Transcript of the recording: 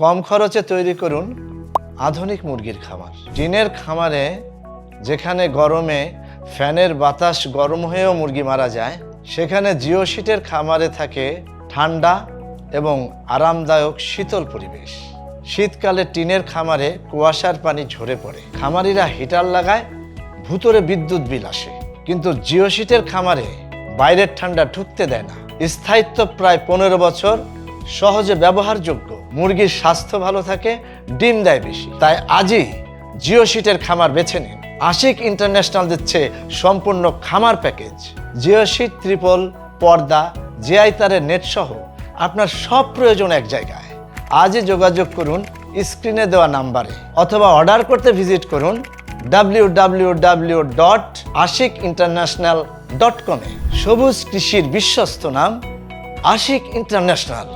কম খরচে তৈরি করুন আধুনিক মুরগির খামার। টিনের খামারে যেখানে গরমে ফ্যানের বাতাস গরম হয়েও মুরগি মারা যায়, সেখানে জিও শিটের খামারে থাকে ঠান্ডা এবং আরামদায়ক শীতল পরিবেশ। শীতকালে টিনের খামারে কুয়াশার পানি ঝরে পড়ে। খামারিরা হিটার লাগায়, ভূতরে বিদ্যুৎ বিল আসে। কিন্তু জিও শিটের খামারে বাইরের ঠান্ডা ঢুকতে দেয় না। স্থায়িত্ব প্রায় পনেরো বছর সহজে ব্যবহারযোগ্য। মুরগির স্বাস্থ্য ভালো থাকে, ডিম দেয় বেশি। তাই আজই জিও শিটের খামার বেছে নিন। আশিক ইন্টারন্যাশনাল দিচ্ছে সম্পূর্ণ খামার প্যাকেজ। জিও শিট, ত্রিপল, পর্দা, জিআই তারের নেট সহ আপনার সব প্রয়োজন এক জায়গায়। আজই যোগাযোগ করুন স্ক্রিনে দেওয়া নাম্বারে অথবা অর্ডার করতে ভিজিট করুন W W W dot Ashik international dot কমে সবুজ কৃষির বিশ্বস্ত নাম আশিক ইন্টারন্যাশনাল